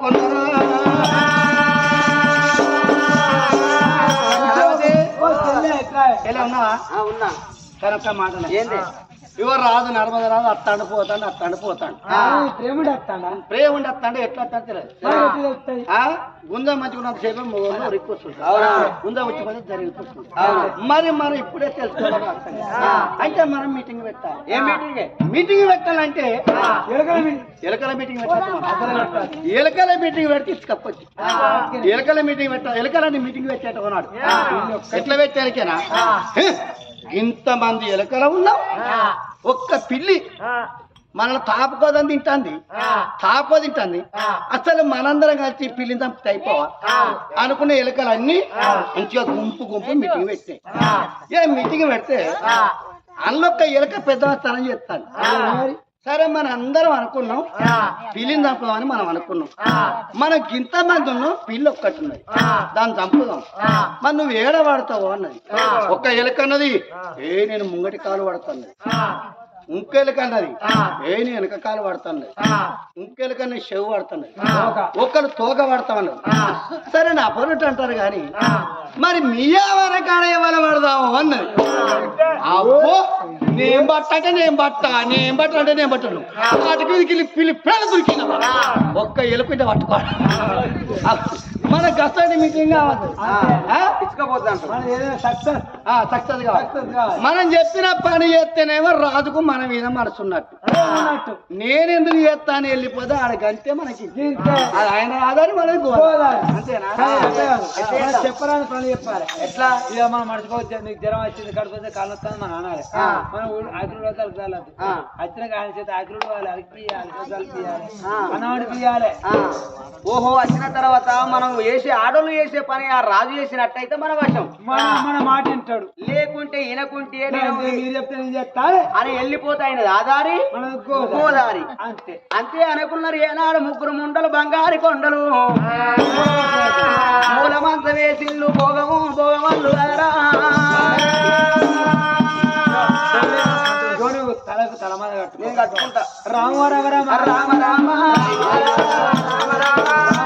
కొనరా ఉన్నావా ఉన్నా. కరెక్ట్ మాట ఏంటి ఇవ రాదు నర్మద రాదు అత్తాండు పోతాడు అత్తాండు పోతాడు. ప్రేముడు వస్తాడా ప్రేమ ఉండి అత్తాండు ఎట్లా అత్తాడు తెలియదు. గుందా మంచిగా సేపు మొగలు రిక్కొస్తుంది అవునా? గుందా వచ్చి పని జరిగిపోతుంది మరి మనం ఇప్పుడే తెలుసుకోవాలి. అయితే మనం మీటింగ్ పెట్టాలి. ఏ మీటింగ్? మీటింగ్ పెట్టాలంటే ఎలకల ఎలకల మీటింగ్ పెట్టాలి. ఎలకల మీటింగ్ పెడితే ఇసుకపోచ్చు ఎలకల మీటింగ్ పెట్ట ఎలకలని మీటింగ్ పెట్టేట ఉన్నాడు. ఎట్లా పెట్టారికేనా ఇంతమంది ఎలకలు ఉన్నాం. ఒక్క పిల్లి మనల్ని తాపుకోదని తింటాంది. తాపో తింటాంది. అసలు మనందరం కలిసి పిల్లిని చంపితే అయిపోవా? అనుకునే ఎలకలన్నీ మంచిగా గుంపు గుంపు మీటింగ్ పెట్టాయి ఏ మీటింగ్ పెడితే అందులో ఎలక పెద్ద స్థానం చేస్తాను సరే మన అందరం అనుకున్నాం. పిల్లిని చంపుదామని మనం అనుకున్నాం. మనకి ఇంతమంది ఉన్నాం పిల్లి ఒక్కటి ఉన్నది దాన్ని చంపుదాం. మరి నువ్వు ఏడ పడతావు అన్నది. ఒక్క ఎలుక అన్నది. ఏ నేను ముంగటి కాలు పడుతున్నది ఇంకో ఎలుక అన్నది. ఏ నేను వెనక కాలు పడుతున్నది ఇంకో ఎలుక అన్నది చెవు పడుతున్నది ఒక్కరు తోక పడతామన్నది సరే నా పొరుట అంటారు కానీ మరి మీ వరకాడ ఎవరు పడదాము అన్నది. అబ్బో! నేను బట్ట అంటే నేను బట్ట నేను బట్ట అంటే నేను బట్టను వాటికి వీటికి పిల్లి పేడ దొరికిన ఒక్క ఎలుకుంటే పట్టుకోవాలి. మన కష్టాన్ని మీటింగ్ మనం చెప్పిన పని చేస్తేనేమో రాజుకు మన మీద మనసున్నట్టు. నేను ఎందుకు చేస్తాను వెళ్ళిపోతే ఆడకంటే మనకి అది ఆయన ఆధారి మనకి అంతేనా? చెప్పరాని పని చెప్పాలి. ఎట్లా? ఇక మనం మర్చిపోవచ్చు నీకు జ్వరం వచ్చింది కడుపుతే కాళ్ళు వస్తుంది మనం అనాలి మనం అగ్రుడు వద్దకు కాలేదు వచ్చిన ఆయన చేత అగ్రుడు వాళ్ళు అరిపియాలి కలిపియాలి అన్నవాడి పియాలి ఓహో వచ్చిన తర్వాత మనం చేసే ఆడోళ్ళు చేసే పని ఆ రాజు చేసినట్టయితే మన వశం. మన మాట వింటాడు. లేకుంటే చెప్తా అని మన గోదావరి. గోదారి. అంతే. అంతే అనుకున్నారు ఏనాడు ముగ్గురు ముండలు బంగారు కొండలు. మూలమంత వేసిల్లు భోగము భోగమల్లు తలకు తల మీద కట్టుకుంటా. రామ రామ రామ. రామ రామ. రామ రామ.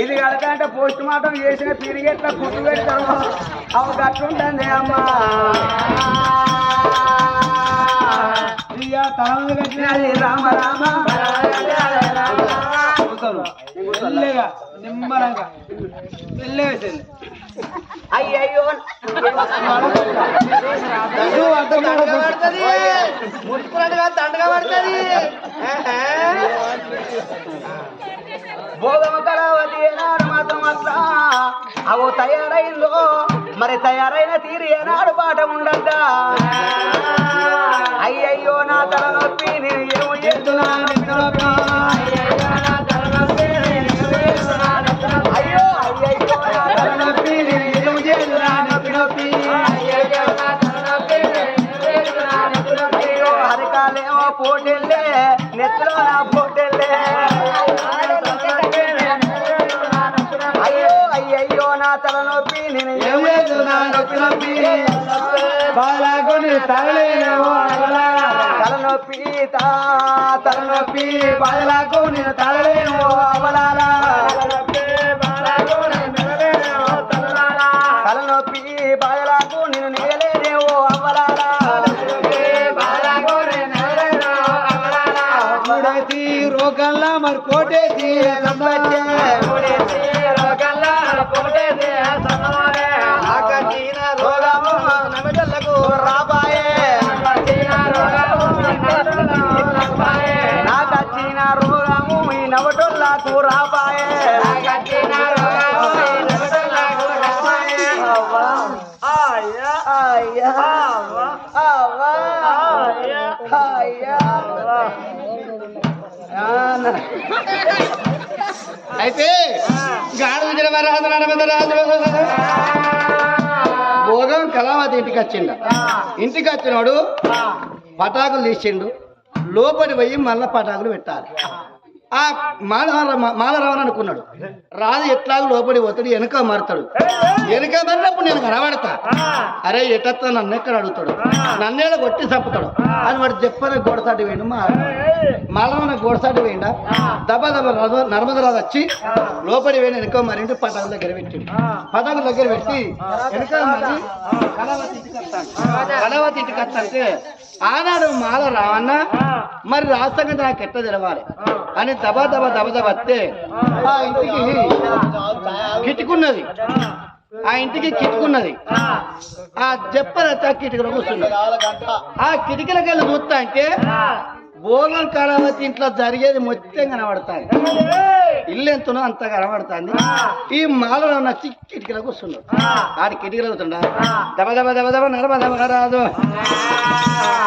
ఇది కడతంటే పోస్ట్ మార్టం చేసిన పీరియడ్ల కుట్టు పెట్టాము అవి కట్టుంటుంది అమ్మా. రామ రామ. మెల్లగా నిమ్మలంగా మెల్లగా చెల్లి అయ్యయ్యో. నువ్వు అర్థం కాదు. ముట్టుకున్నట్టుగా దండగా పడుతుంది. భోగమ కళావతి ఏనాడు మాత్రం అట్లా. అవో తయారైందో మరి తయారైన తీరు ఏనాడు పాట ఉండద్దా? বেদনা అయ్యో నా తలనొప్పి నొప్పి నేను తలనొప్పి తలనొప్పి. బాలాకు నేను తగలేమో అవలారా మరి కోటేసి అయితే గాడు భోగం కళావతి ఇంటికి వచ్చిండు ఇంటికి వచ్చినోడు పటాకులు తీసిండు లోపలి పోయి మళ్ళా పటాకులు పెట్టాలి ఆ మాల మాలరావని అనుకున్నాడు. రాజు ఎట్లా లోపలి పోతాడు వెనక మారుతాడు. వెనక మారినప్పుడు నేను కనబడతా. అరే ఎటత్తా నన్ను ఎక్కడ అడుగుతాడు? నన్నేళ్ళ కొట్టి చంపుతాడు. అని వాడు చెప్పని గోడసాటి వేయండి మా మాలవన గోడసాటి వేయండా? దబ దబ నర్మద నర్మదరాజు వచ్చి లోపలి వేయండి వెనక మరింటి పటాకుల దగ్గర పెట్టిండు. పటాకుల దగ్గర పెట్టి వెనక మరి కళావతి ఇంటికి కళావతి ఇంటికి ఆనాడు మాల రావన్న మరి రాష్ట్రంగా నాకు ఎట్ట తెలవాలి? అని దబా దబా దబ దబ ఆ ఇంటికి కిట్టుకున్నది ఆ ఇంటికి కిటుకున్నది. ఆ చెప్పనైతే కిటికలో కూర్చున్నది ఆ కిటికీలకి వెళ్ళి చూస్తా అంటే భోగం కళావతి ఇంట్లో జరిగేది మొత్తం కనబడతాయి ఇల్లు ఎంతనో అంత కనబడుతుంది. ఈ మాలలో నచ్చి కిటికీలో కూర్చున్నాడు ఆడి కిటికీలు అవుతుండ దబ దబ దబ దబ నడమ దబ రాదు.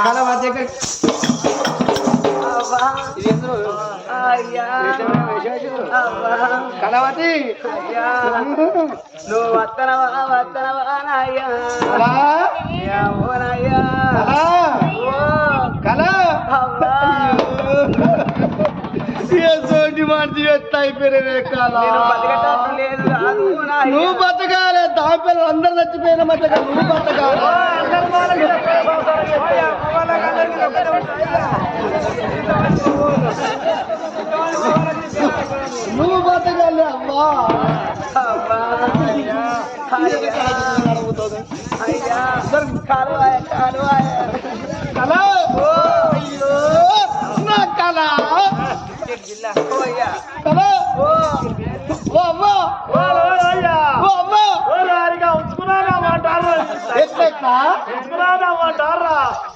కళావతి అయ్యా. నువ్వు వత్తనవా వత్తనవా నాయ్యా కళా. అయిపోయినవే నువ్వు బతకాలే దాపిల్లలు అందరు చచ్చిపోయిన బతక నువ్వు బతకాలి. నువ్వు బతకాలి అమ్మా అవ్వా. అయ్యా అయ్యా కాలువాయ కాలువాయ కళ అయ్యో నా కళ ఓయ్యా కళ ఓ ఓ అమ్మా ఓ అమ్మా ఎట్లెట్లా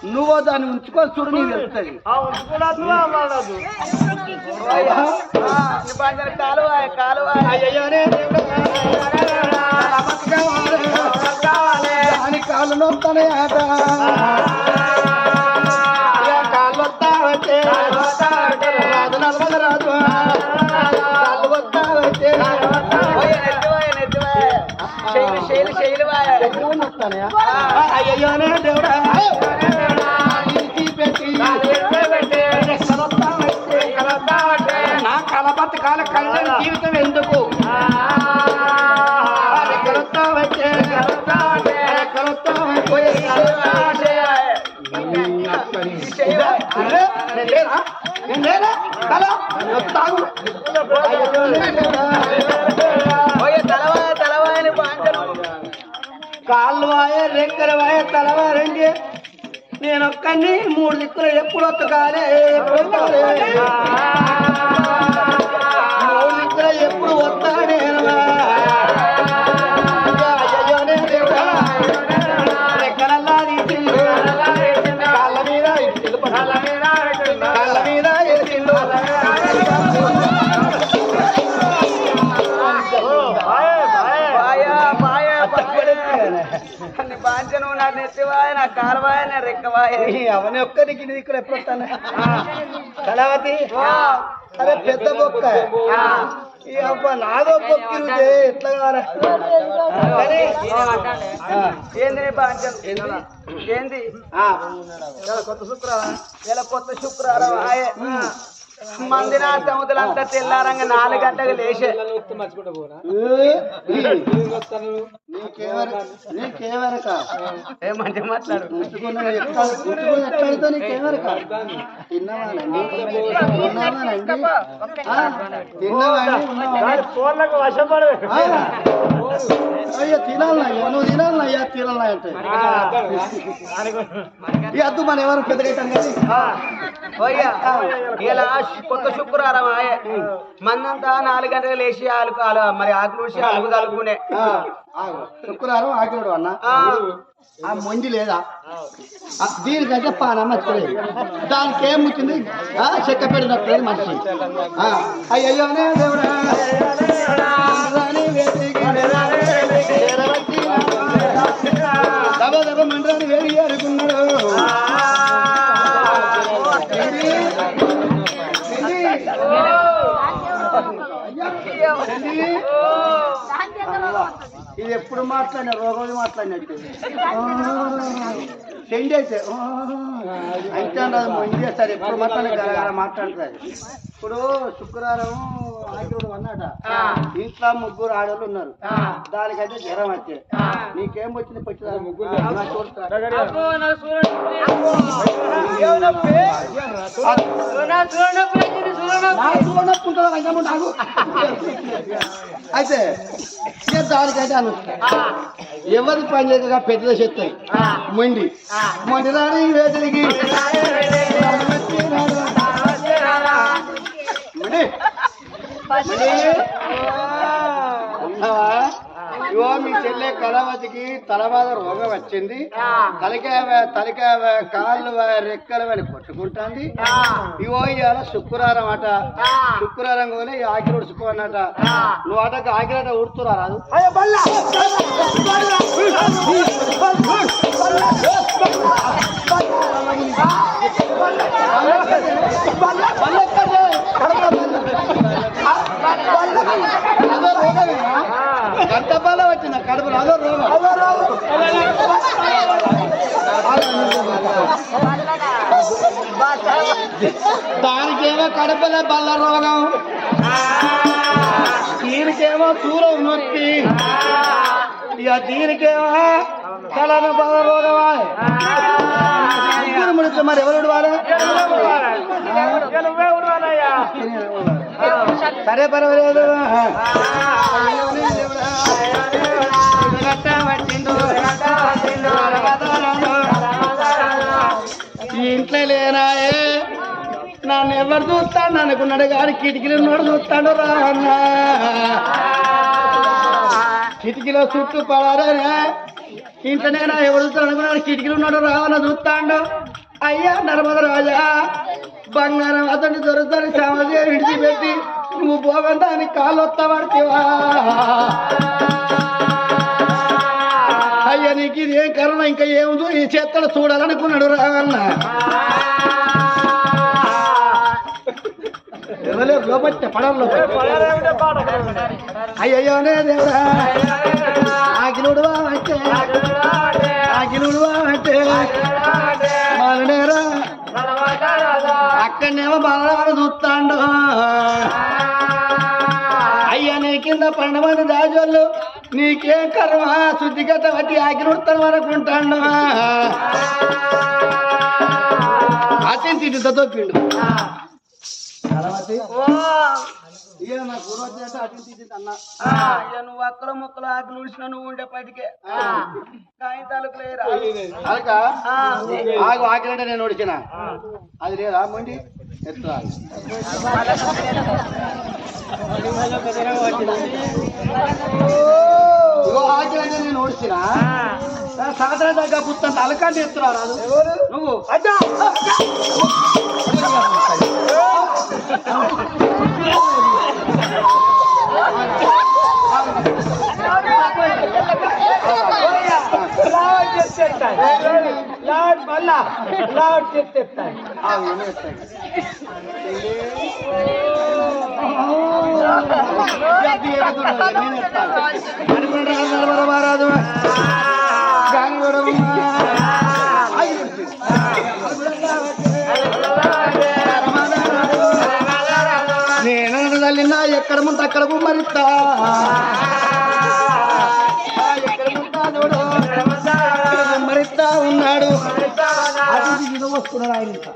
నువ్వు దాన్ని ఉంచుకొని చూడు నీకు అయ్యయ్యోనే దాని కాళ్ళు నొస్తానే ఆట. కాళ్ళు వస్తా వచ్చే కాళ్ళు వచ్చే శైలి శైలి శైలివాయ అయ్యయ్యోనే దేవుడా. నా కలబత్త కాల కళ్యాణ జీవితం ఎందుకు? రెక్కలొస్తా వాయే రెక్కల వాయే తలవారండి నేను ఒక్కడిని మూడు దిక్కులు ఎప్పుడు నా కాలువాయ నా రెక్కవాయ అవన్నీ ఒక్కరికి దిక్కులు ఎప్పుడు వస్తానే? కళావతి అరే పెద్ద బొక్క. ఈ అబ్బా నాదో బొక్కిరుదే ఎట్లా కారా ఏంది ఏంది? కొత్త శుక్రవారం ఇలా కొత్త శుక్రవారం. ఆయే. మందిన సముద్రులంతా తెల్లారంగా నాలుగు గంటలకు లేచే. మంచి మాట్లాడు. ముట్టుకున్న అయ్యా తినాలయ్యా నువ్వు తినాలయ్యా తినాలంటే అద్దు మన ఎవరు పెద్దగా కానీ ఇలా కొత్త శుక్రవారం ఆయే మందంతా నాలుగు గంటలకు లేచి ఆలుకు ఆలు మరి ఆకులు ఆలుకు కలుపుకునే. శుక్రవారం ఆకినాడు అన్న ఆ, మొండి లేదా దీనికంటే పాన మర్చిపోలేదు దానికి ఏం ముచ్చింది ఆ, చెక్క పెట్టినట్టు మనిషి దేవుడా మండ్రాని వేదికి ఇది ఎప్పుడు మాట్లాడిన రోగం మాట్లాడినట్టు. చెండి అయితే అయితే అది మంది చేస్తారు ఎప్పుడు మాట్లాడే మాట్లాడుతుంది ఇప్పుడు శుక్రవారం ఆకిరుడు అన్నాట ఇంట్లో ముగ్గురు ఆడవాళ్ళు ఉన్నారు. దానికైతే జ్వరం వచ్చే నీకేం వచ్చింది పచ్చి ముగ్గురు అయితే ఇక దానికైతే అను. ఎవరి పని చేయక పెద్దల చెప్తాయి. మొండి. మొండి. రాని మొండి. ఇగో మీ చెల్లె కళావతికి తలబాద రోగం వచ్చింది. తలకాయ వే- తలకాయ కాళ్ళు రెక్కలు అని కొట్టుకుంటుంది. ఇగో ఇవాళ శుక్రవారం అట. శుక్రవారం కూడా శుక్రవారం అట నువ్వు అటకు ఆకిరాట ఉడుతురా రాదు. అదో రోగమేనా? గంట బాల వచ్చిందా కడుపులో అదో రోగం దానికేమో కడుపులో బల్ల రోగం. దీనికేమో దూరం నొప్పి. ఇక దీనికేమో తలను బల రోగమా? ముగ్గురు ముడితే మరి ఎవరు వాడు సరే పర్వాలేదు. ఇంట్లో లేనాయే. నన్ను ఎవరు చూస్తాను అనుకున్నాడు కానీ కిటికీలు ఉన్నాడు చూస్తాడు రా అన్న. కిటికీలో చుట్టూ పడారా ఇంట్లోనే నా ఎవరు చూస్తాను అనుకున్నాడు కిటికీలు ఉన్నాడు రావన్న చూస్తాడు. అయ్యా నర్మదరాజా బంగారం అతని దొరుకుతాడు సమాజం విడిచిపెట్టి నువ్వు పోగంతా అని కాళ్ళు వస్తా పడితేవా అయ్యా నీకు ఇది ఏం కరుణ? ఇంకా ఏముందో? ఈ చేత్తలు చూడాలనుకున్నాడు రావన్న ఎవరు లోపట్టే పడవలో అయ్యయ్యోనే దేవుడా ఆకిలుడు అంటే. ఆకిలుడు అంటే మాలనేరా అక్కడనేమో బాలవారు చూస్తాండు. అయ్యా నీ కింద పన్నెండు మంది దాజోళ్ళు నీకేం కర్మ? శుద్ధిగత బట్టి ఆకిలుడతాను అనుకుంటాండు అతిథి తిట్టితో తొక్కిండు ఇక నా పూర్వజ అతిథి తిట్టి అన్నా ఇక నువ్వు అక్కల ముక్కలు ఆకులు ఊడిసిన నువ్వు ఉండేపటికే కాగితాలకు లేరా అలక ఆగు ఆకిలంటే నేను ఒడిచిన అది లేదా మొండి ఎత్తు. ఇగో ఆకిలంటే నేను ఓడిచిన సాధారణ దగ్గర పుత్తంత అలకాంటి ఎత్తురా రాదు నువ్వు లాడ్ ఎత్తాను. లార్డ్ మళ్ళా లార్డ్ గాని గొడవమ్మా. ఎక్కడ ముందు అక్కడ మరిస్తా అది ఇది వస్తున్నాడు ఆయన ఇంకా.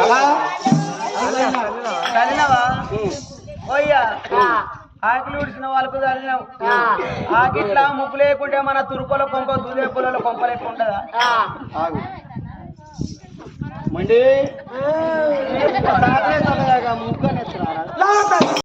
కదా? వాళ్ళకు చదివినావు ఆకిట్లా ముప్పు లేకుంటే మన తురుపుల కొంప దూదే పొలలో కొంప లెక్క మండి ముగ్గనే